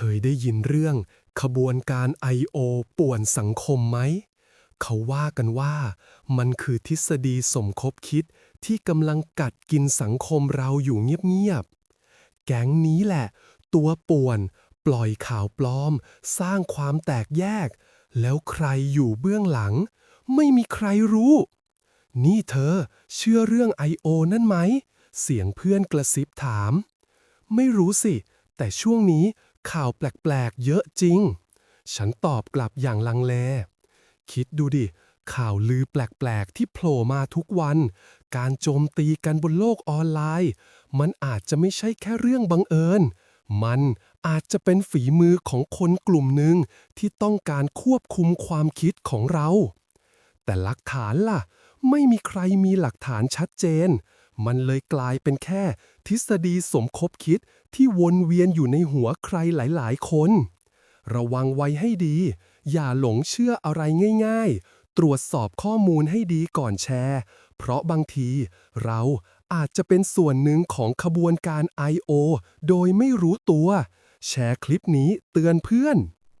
คยได้ยินเรื่องขบวนการ I.O. ป่วนสังคมไหม เขาว่ากันว่ามันคือทฤษฎีสมคบคิดที่กำลังกัดกินสังคมเราอยู่เงียบๆ แก๊งนี้แหละ ตัวป่วน ปล่อยข่าวปลอม สร้างความแตกแยก แล้วใครอยู่เบื้องหลัง ไม่มีใครรู้ นี่เธอ เชื่อเรื่อง I.O. นั่นไหม เสียงเพื่อนกระซิบถาม ไม่รู้สิ แต่ช่วงนี้ ข่าวแปลกๆ เยอะจริง ฉันตอบกลับอย่างลังเล คิดดูดิ ข่าวลือแปลกๆ ที่โผล่มาทุกวัน การโจมตีกันบนโลกออนไลน์ มันอาจจะไม่ใช่แค่เรื่องบังเอิญ มันอาจจะเป็นฝีมือของคนกลุ่มหนึ่งที่ต้องการควบคุมความคิดของเรา แต่หลักฐานล่ะ ไม่มีใครมีหลักฐานชัดเจน มันเลยกลายเป็นแค่ ทฤษฎีสมคบคิดที่วนเวียนอยู่ในหัวใครหลายๆ คน ระวังไว้ให้ดี อย่าหลงเชื่ออะไรง่าย ๆ ตรวจสอบข้อมูลให้ดีก่อนแชร์ เพราะบางทีเราอาจจะเป็นส่วนหนึ่งของขบวนการ I.O. โดยไม่รู้ตัว แชร์คลิปนี้เตือนเพื่อน